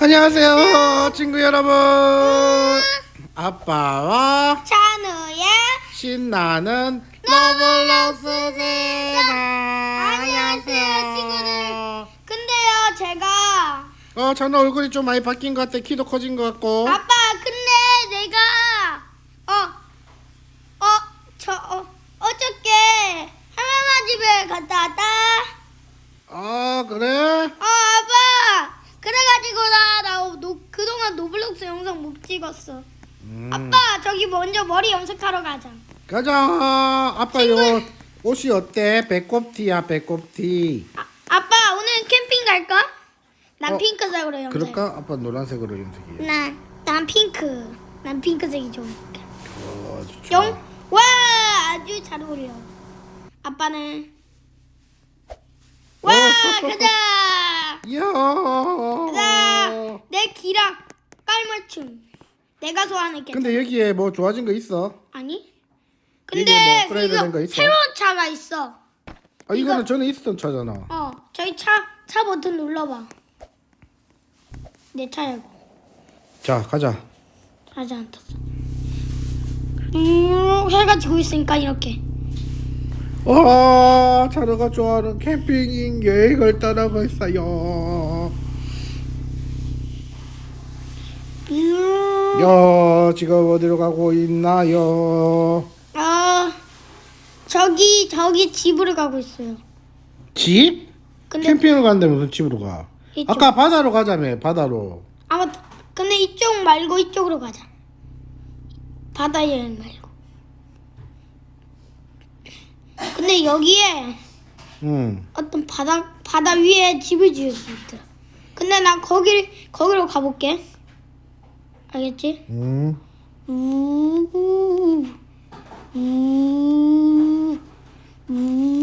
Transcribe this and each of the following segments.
안녕하세요, 친구 여러분. 아빠와 찬우의 신나는 로블록스 세상. 안녕하세요, 친구들. 근데요 제가 어, 저는 얼굴이 좀 많이 바뀐 것 같아. 키도 커진 것 같고. 아빠 근데 내가 어어저 어, 어저께 할머니 집에 갔다 왔다 아, 그래? 어 아빠 그래가지고 나, 나 노, 그동안 노블록스 영상 못 찍었어 음. 아빠 저기 먼저 머리 염색하러 가자. 아빠 요 옷이 어때? 배꼽티야, 배꼽티. 아, 아빠 오늘 캠핑 갈까? 난 어, 핑크색으로 염색 그럴까? 아빠 노란색으로 염색해. 난, 난 핑크 난 핑크색이 좋으니까 어, 좋죠. 영? 와 아주 잘 어울려 아빠는 와 가자 이야. 가자 내 기랑 깔맞춤 내가 소환했겠 근데 여기에 뭐 좋아진 거 있어? 아니 근데 뭐 이거 된거 있어? 새로운 차가 있어 아, 이거는 전에 있었던 차잖아. 어 저희 차 차 버튼 눌러봐 내 차야 이거 자, 가자. 아직 안 탔어 음 해가 지고 있으니까 이렇게 와, 자루가 좋아하는 캠핑 여행을 떠나고 있어요. 음, 야, 지금 어디로 가고 있나요? 아 저기 저기 집으로 가고 있어요 집? 근데 캠핑을 가는데 무슨 집으로 가? 이쪽. 아까 바다로 가자며, 바다로. 아 맞다. 근데 이쪽 말고 이쪽으로 가자. 바다 여행 말고. 근데 여기에 응. 어떤 바다 바다 위에 집을 지을 수 있더라. 근데 난 거기 거기로 가볼게. 알겠지? 응. 우, 우, 우, 우.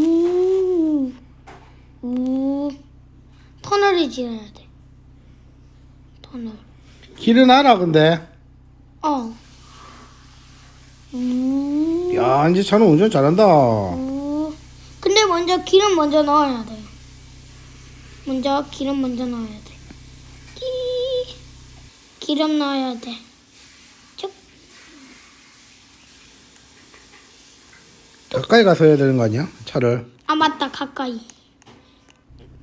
터널을 지어야 돼. 터널. 길은 알아, 근데. 어. 우, 야, 이제 차는 운전 잘한다. 우. 근데 먼저 기름 먼저 넣어야 돼. 먼저 기름 먼저 넣어야 돼. 기, 기름 넣어야 돼. 쭉. 가까이 가서 해야 되는 거 아니야? 차를. 아 맞다 가까이.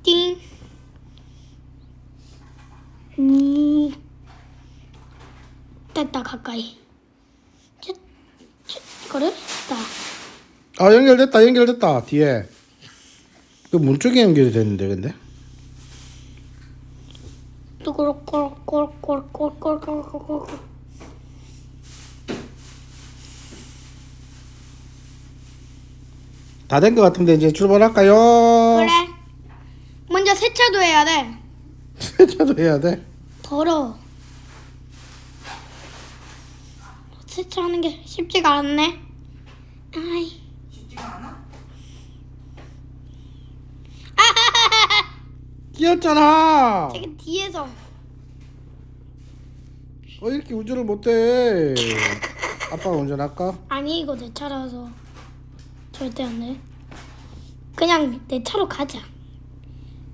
띵. 우. 됐다 가까이. 쭉, 쭉. 그래? 됐다. 아, 연결됐다, 연결됐다, 뒤에. 그문 쪽에 연결이 됐는데, 근데. 뚜꾸룩꾸룩꾸룩꾸룩꾸룩꾸룩꾸룩 다된 것 같은데, 이제 출발할까요? 그래. 먼저 세차도 해야 돼. 세차도 해야 돼. 더러워. 세차하는 게 쉽지가 않네. 아이. 끼었잖아. 되게 뒤에서. 어 이렇게 운전을 못해. 아빠가 운전할까? 아니 이거 내 차라서 절대 안 돼. 그냥 내 차로 가자.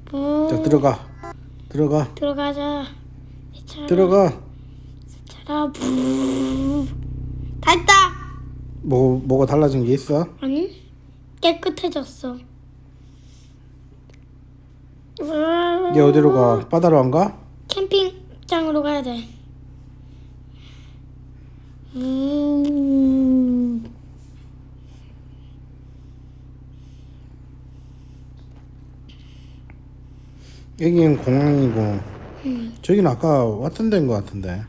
부... 자 들어가. 들어가. 들어가자. 내 차로. 들어가. 차라 부. 다 했다. 뭐 뭐가 달라진 게 있어? 아니 깨끗해졌어. 얘 어디로 가? 바다로 안 가? 캠핑장으로 가야 돼. 음. 여기는 공항이고 음. 저기는 아까 왔던 데인 것 같은데.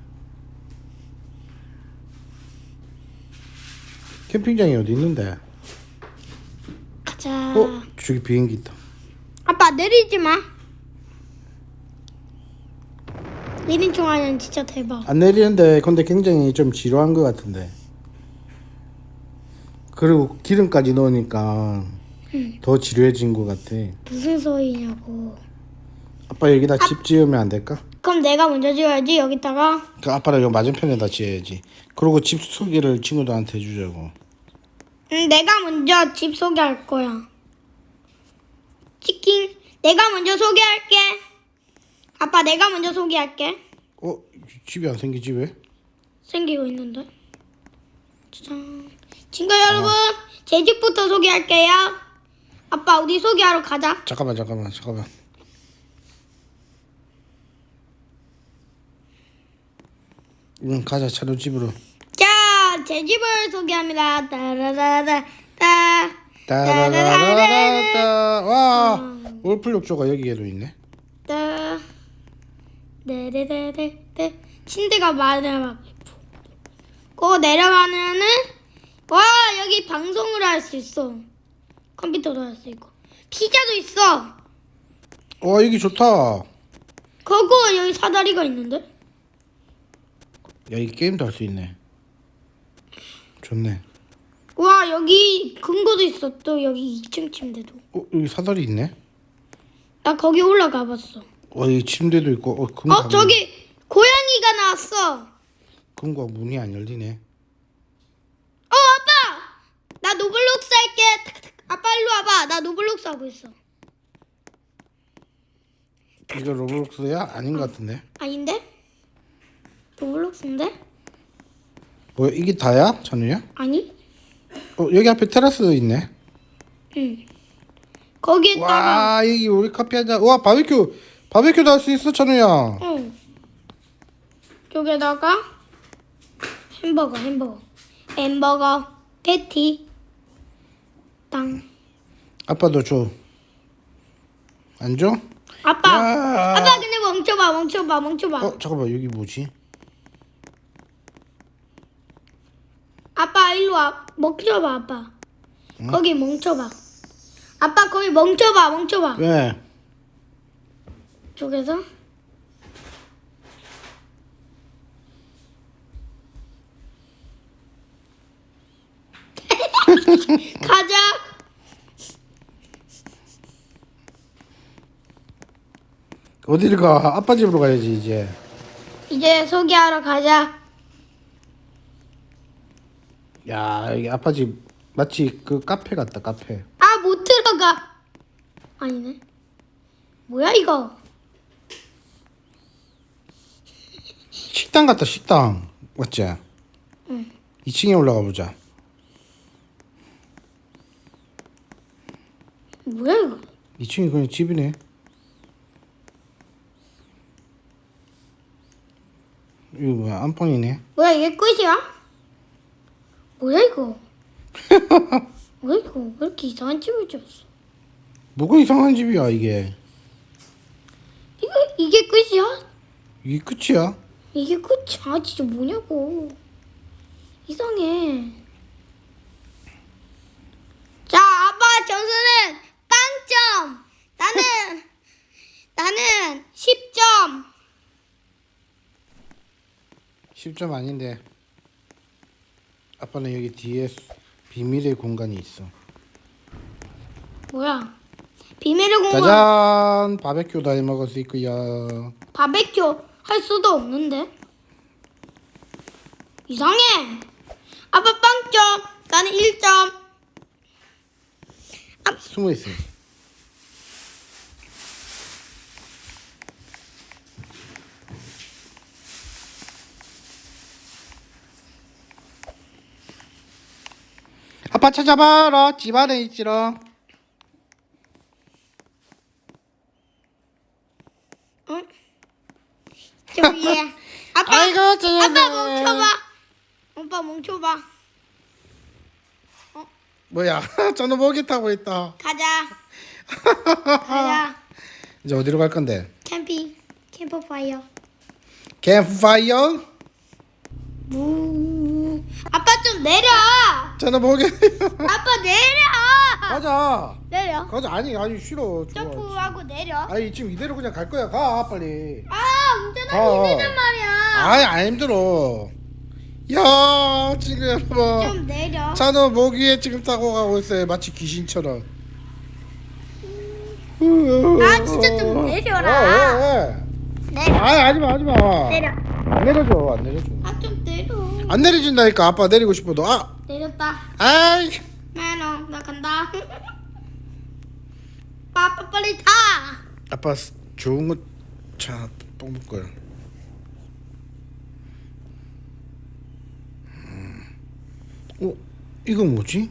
캠핑장이 어디 있는데? 가자. 어 저기 비행기 있다. 아빠 내리지 마. 내린 총알은 진짜 대박. 안 내리는데 근데 굉장히 좀 지루한 것 같은데. 그리고 기름까지 넣으니까 더 지루해진 것 같아. 무슨 소리냐고. 아빠 여기다 집 지으면 안 될까? 그럼 내가 먼저 지어야지 여기다가. 그 아빠랑 요 맞은편에다 지어야지. 그리고 집 소개를 친구들한테 해주자고. 응, 내가 먼저 집 소개할 거야. 치킨. 내가 먼저 소개할게. 아빠 내가 먼저 소개할게. 어 집이 안 생기지 왜? 생기고 있는데. 짜잔. 친구 여러분, 제 집부터 소개할게요. 아빠 우리 소개하러 가자. 잠깐만 잠깐만 잠깐만. 응 가자 차로 집으로. 자, 제 집을 소개합니다. 따라라라 따. 따라라라라따 와 울프 욕조가 여기에도 있네. 따. 네네네네 네. 침대가 많아. 그거 내려가면은 와 여기 방송을 할 수 있어. 컴퓨터도 할 수 있고 피자도 있어. 와 여기 좋다. 그거 여기 사다리가 있는데? 야 이 게임도 할 수 있네. 좋네. 와 여기 금고도 있어. 또 여기 2층 침대도. 어 여기 사다리 있네. 나 거기 올라가 봤어. 와 여기 침대도 있고 어 금과 어 저기 고양이가 나왔어. 금과 문이 안 열리네. 어 아빠 나 노블록스 할게. 아빠 일로 와봐 나 노블록스 하고 있어 이거 로블록스야? 아닌 것 같은데. 아닌데 뭐야 이게 다야? 찬우야? 아니 어 여기 앞에 테라스 있네. 응 거기에다가 와 여기 우리 커피 한잔. 와 바베큐 바베큐도 할 수 있어 찬우야. 응 여기에다가 햄버거 햄버거 햄버거 패티 땅 아빠도 줘. 안 줘? 아빠 야. 아빠 근데 멈춰봐 멈춰봐 멈춰봐 어 잠깐만 여기 뭐지? 아빠 일로 와 멈춰봐 아빠 거기 멈춰봐 아빠 거기 멈춰봐 멈춰봐 왜? 쪽에서 가자. 어디를 가? 아빠 집으로 가야지 이제. 이제 소개하러 가자. 야 여기 아빠 집 마치 그 카페 같다 카페. 아, 못 들어가. 아니네. 뭐야 이거? 식당 같다 식당. 맞지? 응. 2층에 올라가 보자. 뭐야 이거? 2층이 그냥 집이네. 이거 뭐야 안방이네. 뭐야 이게 끝이야? 뭐야 이거? 뭐야 이거? 왜 이렇게 이상한 집을 지었어? 뭐가 이상한 집이야 이게. 이거 이게 끝이야? 이게 끝이야? 이게 끝이야? 진짜 뭐냐고? 이상해. 자, 아빠 점수는 빵점. 나는 나는 10점. 10점 아닌데. 아빠는 여기 뒤에 비밀의 공간이 있어. 뭐야? 비밀의 공간 짜잔 바베큐도 해 먹을 수 있고요. 바베큐 할 수도 없는데. 이상해. 아빠 빵점. 나는 1점. 숨어 있어. 아빠 찾아봐라 집 안에 있지라. 응? 저기에. 아빠 아이고. 아빠 멈춰봐. 오빠 멈춰봐. 뭐야? 저는 모기 타고 있다. 가자. 가자. 이제 어디로 갈 건데? 캠핑. 캠프파이어. 캠프파이어? 무. 아빠 좀 내려. 저는 모기. 아빠 내려. 가자. 내려. 가자. 아니 아니 싫어. 좋아. 점프하고 내려. 아니 지금 이대로 그냥 갈 거야. 가 빨리. 아 운전하기 어. 힘들단 말이야. 아이 안 힘들어. 야 지금 여러분. 좀 내려. 차는 모기에 지금 타고 가고 있어요. 마치 귀신처럼. 아, 진짜 좀 내려라. 어, 왜, 왜? 내려. 아이 하지마 하지마. 내려. 안 내려줘 안 내려줘. 아. 안 내려준다니까 아빠 내리고 싶어도 아 내렸다. 아이 매너 나 간다. 아빠 빨리 타. 아빠 좋은 거차 똥먹 거야. 음. 어 이건 뭐지?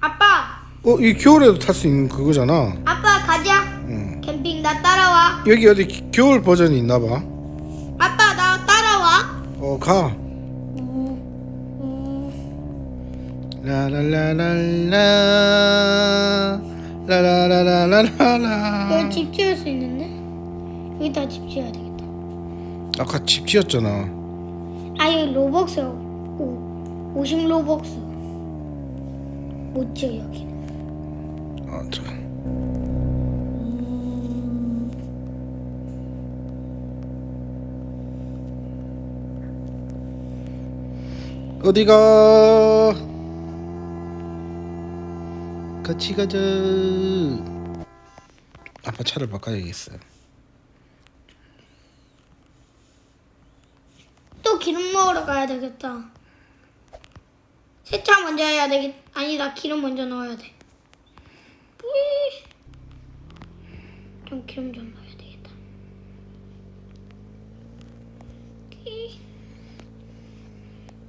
아빠, 어 이 겨울에도 탈 수 있는 그거잖아. 아빠 가자. 응. 캠핑 나 따라와. 여기 어디 기- 겨울 버전이 있나 봐. 아빠. 어 가. 음, 라라라랄라 라라라라 라라. 여기 집 지을 수 있는데? 여기다 집 지어야 되겠다. 아까 집 지었잖아. 아 여기 로벅스 오, 50 로벅스 못 지어 여기. 아 자. 어디가? 같이 가자. 아빠 차를 바꿔야겠어요. 또 기름 넣으러 가야 되겠다. 세차 먼저 해야 되겠. 아니다 기름 먼저 넣어야 돼. 좀 기름 좀 넣어야 되겠다. 끼.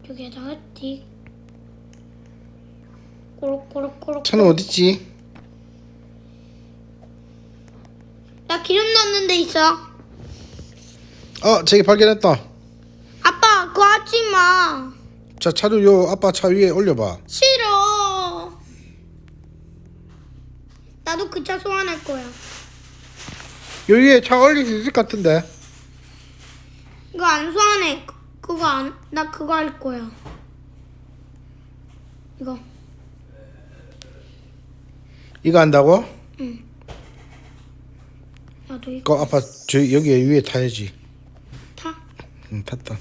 여기에다가 띡. 꼬록꼬록꼬록. 차는 어딨지? 나 기름 넣는 데 있어. 어 저기 발견했다. 아빠 그거 하지 마. 자 차를 요 아빠 차 위에 올려봐. 싫어. 나도 그 차 소환할 거야. 요 위에 차 올릴 수 있을 것 같은데. 이거 안 소환해. 그- 그거 안, 나 그거 할 거야. 이거. 이거 한다고? 나도 이거 그 아빠 저 여기 위에 타야지. 타. 응, 탔다.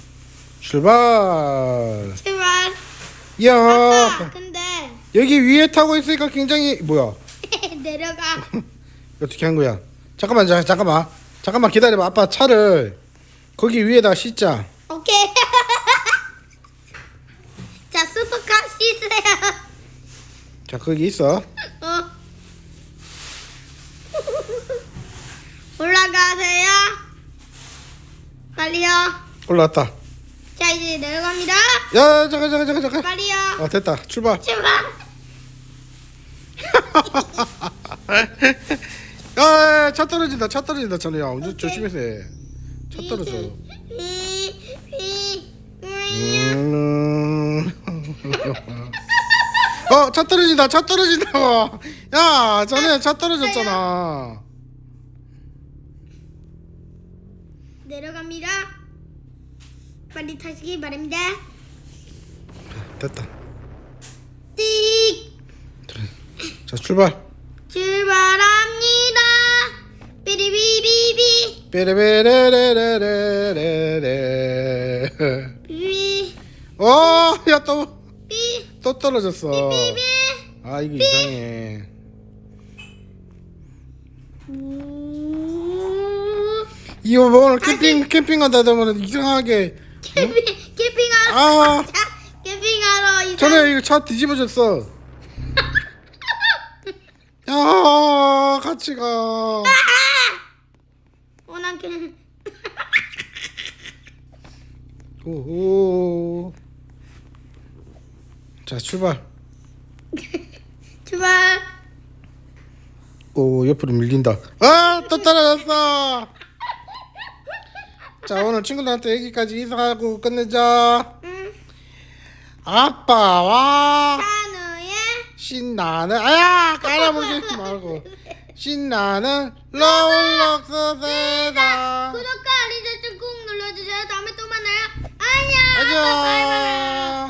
출발. 제발. 야 아빠, 근데 여기 위에 타고 있으니까 굉장히 뭐야? 내려가. 어떻게 한 거야? 잠깐만 자, 잠깐만 잠깐만 기다려봐. 아빠 차를 거기 위에다 싣자. 오케이. 자, 슈퍼카 씻으세요. 자 거기 있어. 어. 올라가세요. 빨리요. 올라왔다. 자, 이제 내려갑니다. 야 잠깐 잠깐 잠깐 잠깐. 빨리요. 아 됐다. 출발. 출발. 야, 차 떨어진다. 차 떨어진다. 저는 야, 운전 조심해서 해. 차 떨어져. 음. 어, 차 떨어진다. 차 떨어진다고. 야, 전에 차 떨어졌잖아. 내려갑니다. 빨리 타시기 바랍니다. 됐다. 띡 자, 출발. 출발합니다. 삐리비비비 베레베레레레레레. 비비 어, 야, 또, 비 또 떨어졌어. 아, 이거 이상해. 우. 이거 뭐 오늘 캠핑, 캠핑 간다 하면 이상하게. 캠핑 캠핑하러 아, 자, 캠핑하러 이상. 전에 이거 차 뒤집어졌어. 야, 같이 가. 오난 캠. 오호. 자, 출발. 출발. 오, 옆으로 밀린다. 아, 또 떨어졌어. 자, 오늘 친구들한테 여기까지 인사하고 끝내자. 응. 아빠 와. 찬우의 신나는 아야 깔아보지 말고 신나는 로블록스 세다 구독과 알림 설정 꾹 눌러주세요. 다음에 또 만나요. 안녕. 안녕